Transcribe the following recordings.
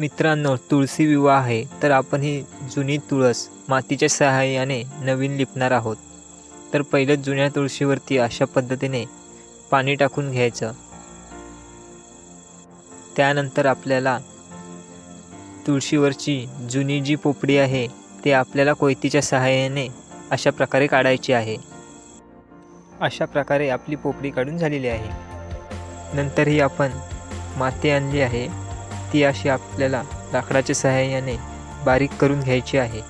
मित्रांनो तुळशी विवाह आहे तर आपण ही जुनी तुळस मातीच्या सहाय्याने नवीन लिपणार आहोत. तर पहिलं जुन्या तुळशीवरती अशा पद्धतीने पाणी टाकून घ्यायचं. त्यानंतर आपल्याला तुळशीवरची जुनी जी पोपडी आहे ते आपल्याला कोयतीच्या सहाय्याने अशा प्रकारे काढायची आहे. अशा प्रकारे आपली पोपडी काढून झालेली आहे. नंतर ही आपण माती आणली आहे. ती अशी आपल्याला लाकडाच्या सहाय्याने बारीक करून घ्यायची आहे.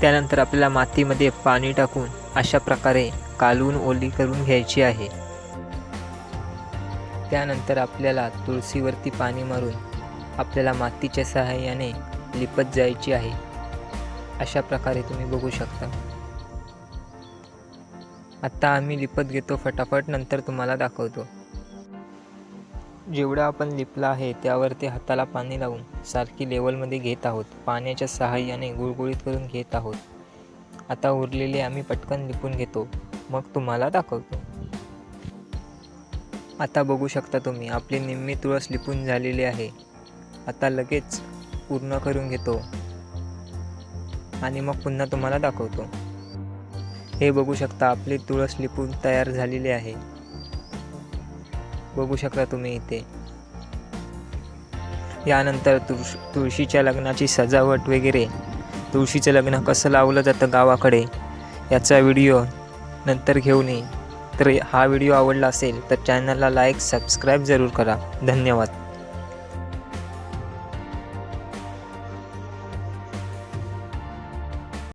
त्यानंतर आपल्याला मातीमध्ये पाणी टाकून अशा प्रकारे कालवून ओली करून घ्यायची आहे. त्यानंतर आपल्याला तुळशीवरती पाणी मारून आपल्याला मातीच्या सहाय्याने लिपत जायची आहे. अशा प्रकारे तुम्ही बघू शकता. आत्ता आम्ही लिपत घेतो फटाफट नंतर तुम्हाला दाखवतो. जेवढं आपण लिपलं आहे त्यावरती हाताला पाणी लावून सारखी लेवलमध्ये घेत आहोत. पाण्याच्या सहाय्याने गुळगुळीत करून घेत आहोत. आता उरलेले आम्ही पटकन लिपून घेतो. मग तुम्हाला दाखवतो. आता बघू शकता तुम्ही आपली निम्मी तुळस लिपून झालेली आहे. आता लगेच पूर्ण करून घेतो. आणि मग पुन्हा तुम्हाला दाखवतो. हे बघू शकता आपली तुळस लिपून तयार झालेली आहे. बघू शकता तुम्ही इथे. यानंतर तुळश तुळशीच्या लग्नाची सजावट वगैरे. तुळशीचं लग्न कसं लावलं जातं गावाकडे याचा व्हिडिओ नंतर घेऊन येईन तर हा व्हिडिओ आवडला असेल तर चॅनलला लाईक सबस्क्राईब जरूर करा. धन्यवाद.